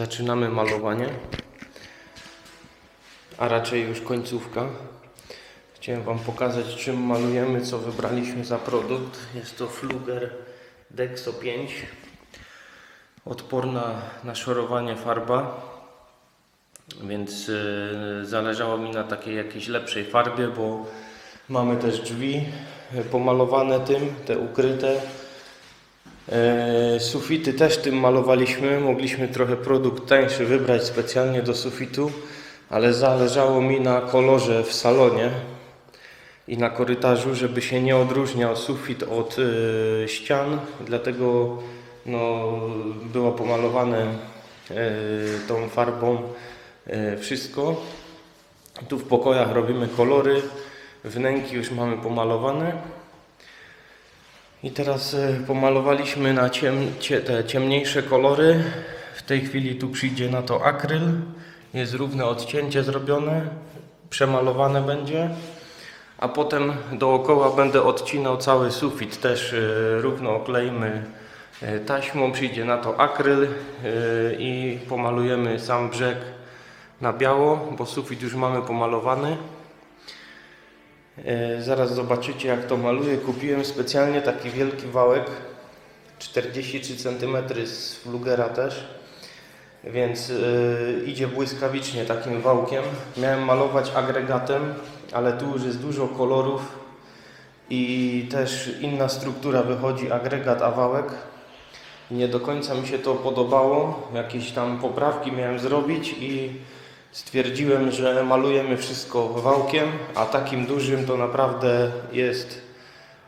zaczynamy malowanie, a raczej już końcówka. Chciałem Wam pokazać, czym malujemy, co wybraliśmy za produkt. Jest to Fluger Dexo 5, odporna na szorowanie farba, więc yy, zależało mi na takiej jakiejś lepszej farbie, bo mamy też drzwi pomalowane tym, te ukryte. E, Sufity też tym malowaliśmy. Mogliśmy trochę produkt tańszy wybrać specjalnie do sufitu, ale zależało mi na kolorze w salonie i na korytarzu, żeby się nie odróżniał sufit od e, ścian. Dlatego no, było pomalowane e, tą farbą wszystko. Tu w pokojach robimy kolory, wnęki już mamy pomalowane. I teraz e, pomalowaliśmy na ciem, cie, te ciemniejsze kolory. W tej chwili tu przyjdzie na to akryl. Jest równe odcięcie zrobione, przemalowane będzie. A potem dookoła będę odcinał cały sufit. Też e, równo okleimy e, taśmą. Przyjdzie na to akryl i pomalujemy sam brzeg na biało, bo sufit już mamy pomalowany. E, Zaraz zobaczycie jak to maluję. Kupiłem specjalnie taki wielki wałek 43 cm z flugera też. Więc e, idzie błyskawicznie takim wałkiem. Miałem malować agregatem, ale tu już jest dużo kolorów i też inna struktura wychodzi agregat a wałek. Nie do końca mi się to podobało. Jakieś tam poprawki miałem zrobić i Stwierdziłem, że malujemy wszystko wałkiem, a takim dużym to naprawdę jest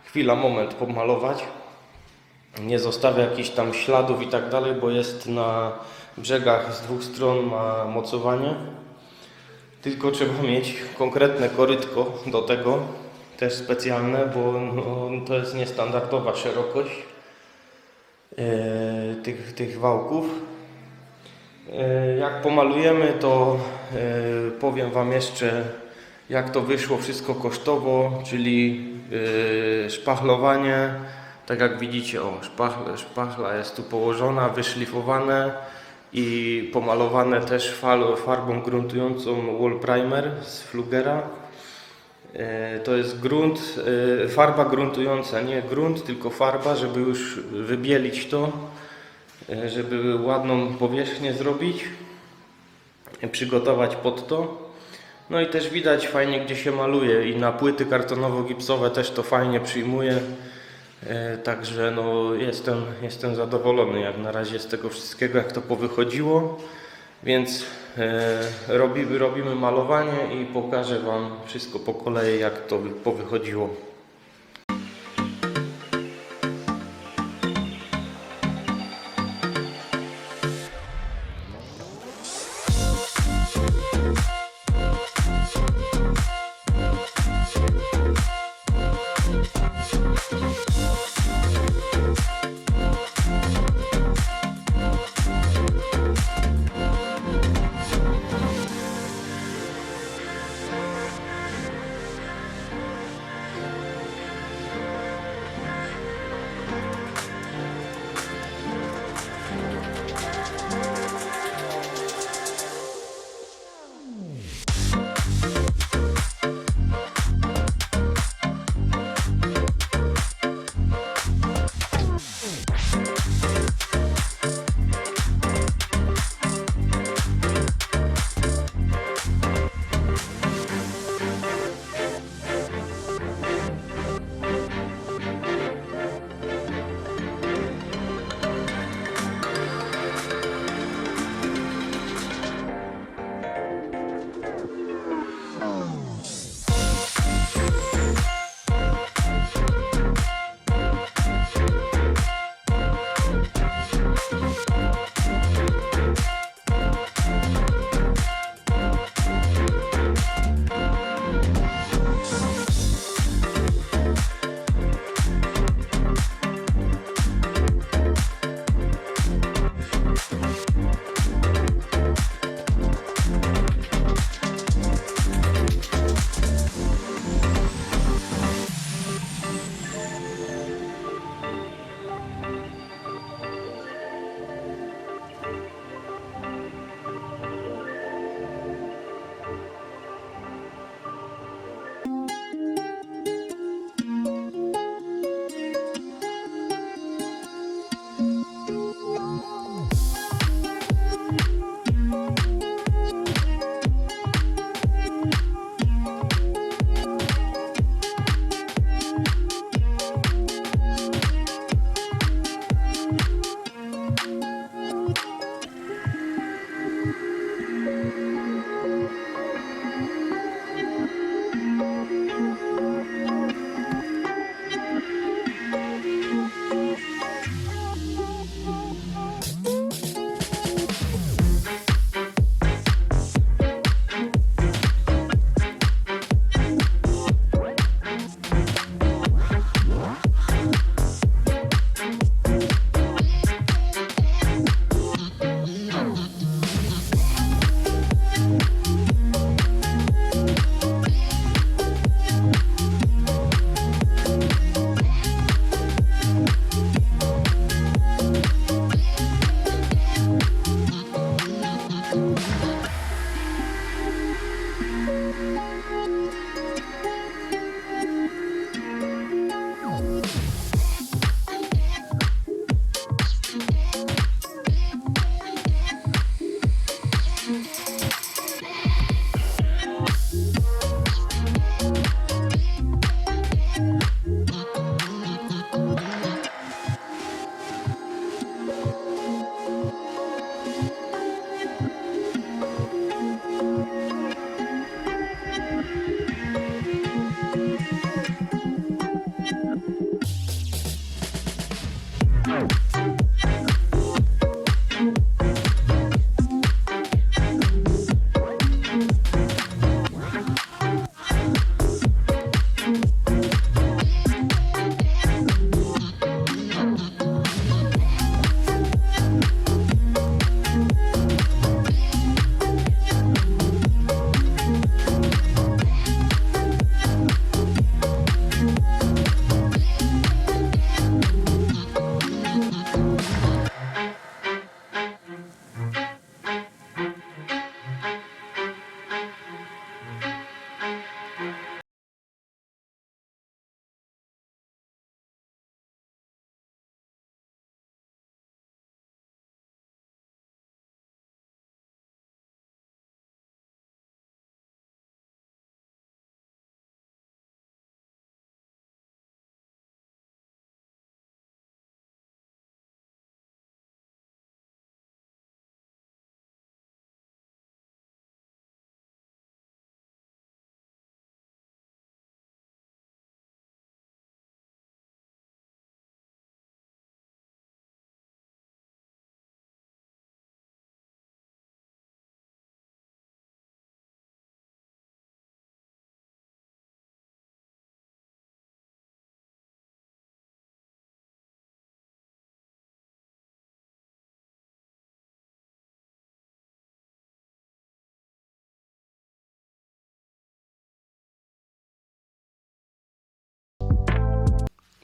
chwila, moment pomalować. Nie zostawia jakichś tam śladów i tak dalej, bo jest na brzegach z dwóch stron ma mocowanie. Tylko trzeba mieć konkretne korytko do tego, też specjalne, bo no, to jest niestandardowa szerokość e, tych, tych wałków. E, Jak pomalujemy, to e, powiem Wam jeszcze, jak to wyszło wszystko kosztowo, czyli e, szpachlowanie. Tak jak widzicie, o, szpachl, szpachla jest tu położona, wyszlifowane i pomalowane też farbą gruntującą wall primer z Flugera. To jest grunt, farba gruntująca, nie grunt, tylko farba, żeby już wybielić to żeby ładną powierzchnię zrobić, e, przygotować pod to. No i też widać fajnie gdzie się maluje i na płyty kartonowo-gipsowe też to fajnie przyjmuje. E, Także no jestem, jestem zadowolony jak na razie z tego wszystkiego jak to powychodziło. Więc e, robimy, robimy malowanie i pokażę Wam wszystko po kolei jak to wy- powychodziło.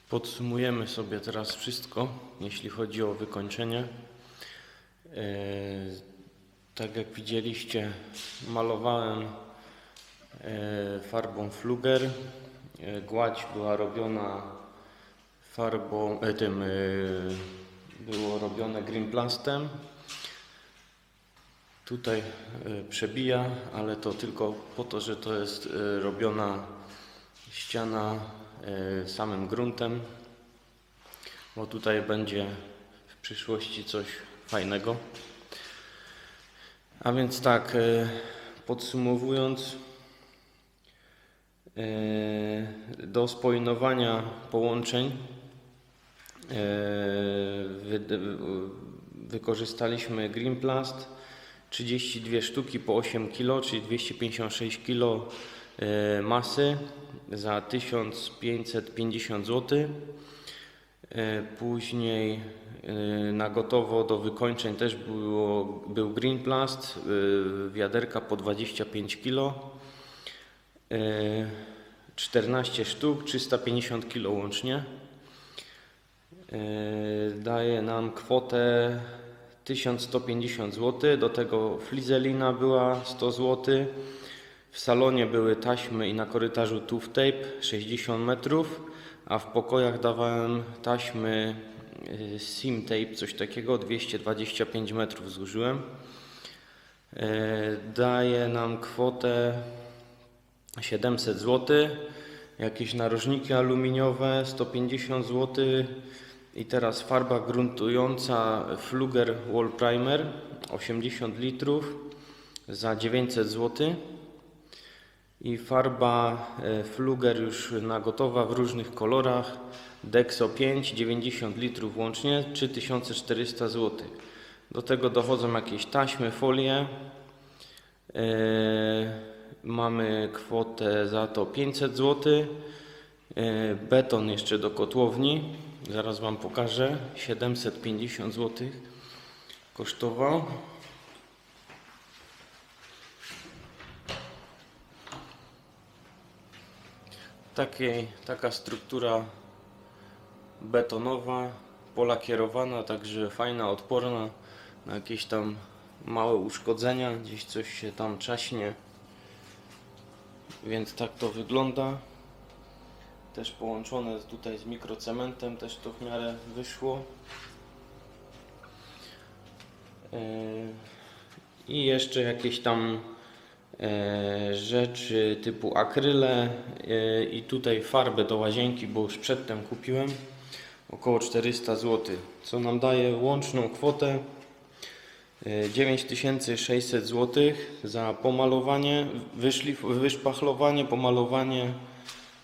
Podsumujemy sobie teraz wszystko, jeśli chodzi o wykończenie. E, Tak jak widzieliście, malowałem e, farbą Fluger. E, Gładź była robiona farbą, tym było robione greenplastem. Tutaj e, przebija, ale to tylko po to, że to jest robiona ściana e, samym gruntem, bo tutaj będzie w przyszłości coś fajnego. A więc tak, e, podsumowując, e, do spojnowania połączeń wy, wykorzystaliśmy Greenplast 32 sztuki po 8 kg, czyli 256 kg masy za 1550 zł. E, Później e, na gotowo do wykończeń też było, był Greenplast, e, wiaderka po 25 kg. 14 sztuk, 350 kg łącznie. Daje nam kwotę 1150 zł. Do tego flizelina była 100 zł. W salonie były taśmy i na korytarzu tooth tape 60 metrów, a w pokojach dawałem taśmy y, sim tape, coś takiego, 225 metrów zużyłem. E, Daje nam kwotę 700 zł, jakieś narożniki aluminiowe 150 zł i teraz farba gruntująca Fluger Wall Primer 80 litrów za 900 zł i farba e, Fluger już na gotowa w różnych kolorach Dexo 5 90 litrów łącznie 3400 zł. Do tego dochodzą jakieś taśmy, folie. E, Mamy kwotę za to 500 zł. E, Beton jeszcze do kotłowni. Zaraz Wam pokażę. 750 zł kosztował. Takiej, taka struktura betonowa, polakierowana, także fajna, odporna na jakieś tam małe uszkodzenia, gdzieś coś się tam czaśnie. Więc tak to wygląda. Też połączone tutaj z mikrocementem, też to w miarę wyszło. Yy, I jeszcze jakieś tam rzeczy typu akryle e, i tutaj farbę do łazienki, bo już przedtem kupiłem około 400 zł, co nam daje łączną kwotę e, 9600 zł za pomalowanie, wyszlif, wyszpachlowanie, pomalowanie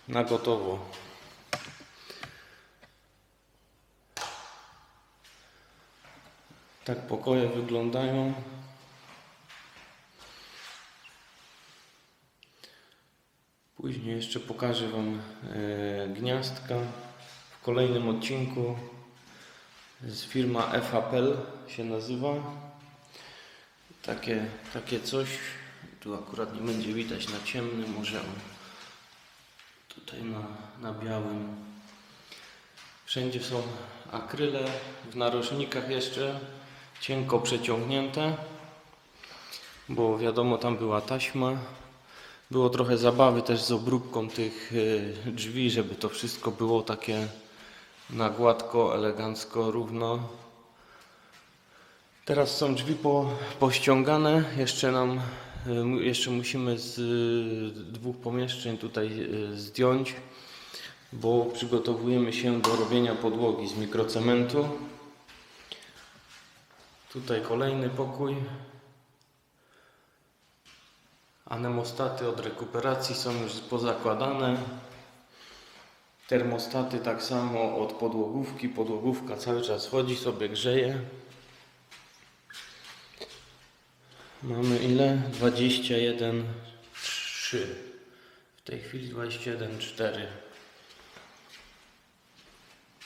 na gotowo. Tak pokoje wyglądają. Jeszcze pokażę Wam e, gniazdka w kolejnym odcinku. Z firma FAPL się nazywa. Takie, takie coś. Tu akurat nie będzie widać na ciemnym, może tutaj na, na białym. Wszędzie są akryle, w narożnikach jeszcze cienko przeciągnięte, bo wiadomo tam była taśma. Było trochę zabawy też z obróbką tych y, drzwi, żeby to wszystko było takie na gładko, elegancko, równo. Teraz są drzwi po, pościągane. Jeszcze nam, mu- jeszcze musimy z y, dwóch pomieszczeń tutaj zdjąć, bo przygotowujemy się do robienia podłogi z mikrocementu. Tutaj kolejny pokój. Anemostaty od rekuperacji są już pozakładane. Termostaty tak samo od podłogówki. Podłogówka cały czas chodzi sobie, grzeje. Mamy ile? 21, 3. W tej chwili 21, 4.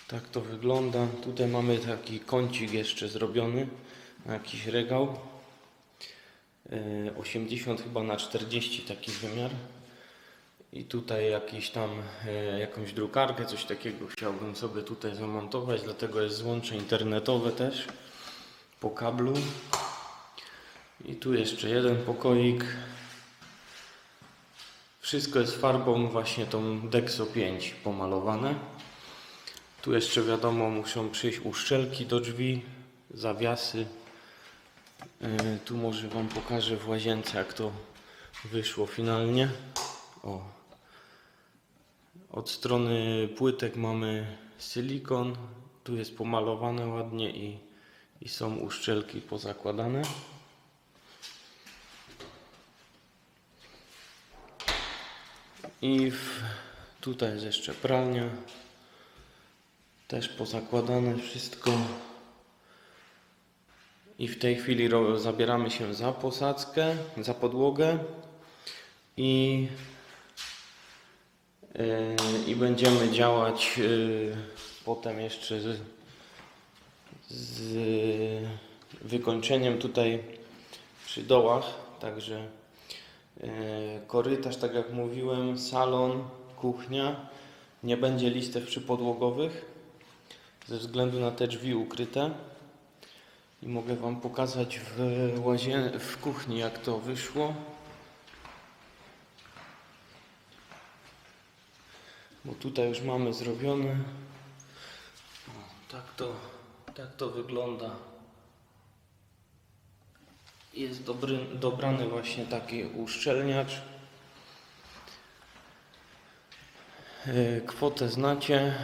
Tak to wygląda. Tutaj mamy taki kącik jeszcze zrobiony. Jakiś regał. E, 80 chyba na 40 taki wymiar. I tutaj jakiś tam, e, jakąś drukarkę, coś takiego chciałbym sobie tutaj zamontować, dlatego jest złącze internetowe też po kablu. I tu jeszcze jeden pokoik. Wszystko jest farbą właśnie tą Dexo 5 pomalowane. Tu jeszcze wiadomo muszą przyjść uszczelki do drzwi, zawiasy. Yy, tu może Wam pokażę w łazience jak to wyszło finalnie. O. Od strony płytek mamy silikon. Tu jest pomalowane ładnie i, i są uszczelki pozakładane. I w, tutaj jest jeszcze pralnia. Też pozakładane wszystko. I w tej chwili zabieramy się za posadzkę, za podłogę i, yy, i będziemy działać yy, potem jeszcze z, z wykończeniem tutaj przy dołach. Także yy, korytarz, tak jak mówiłem, salon, kuchnia. Nie będzie listew przypodłogowych ze względu na te drzwi ukryte. I mogę Wam pokazać w, łazie... w kuchni, jak to wyszło. Bo tutaj już mamy zrobione. O, tak, to, tak to wygląda. Jest dobry, dobrany właśnie taki uszczelniacz. E, Kwotę znacie.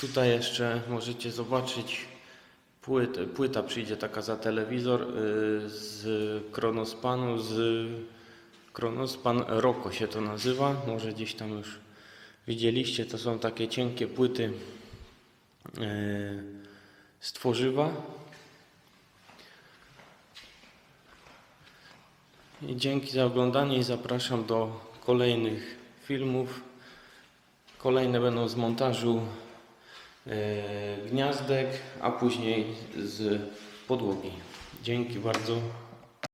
Tutaj jeszcze możecie zobaczyć płytę. Płyta przyjdzie taka za telewizor y, z Kronospanu, z Kronospan Roko się to nazywa. Może gdzieś tam już widzieliście. To są takie cienkie płyty y, z tworzywa. I dzięki za oglądanie i zapraszam do kolejnych filmów. Kolejne będą z montażu gniazdek, a później z podłogi. Dzięki bardzo.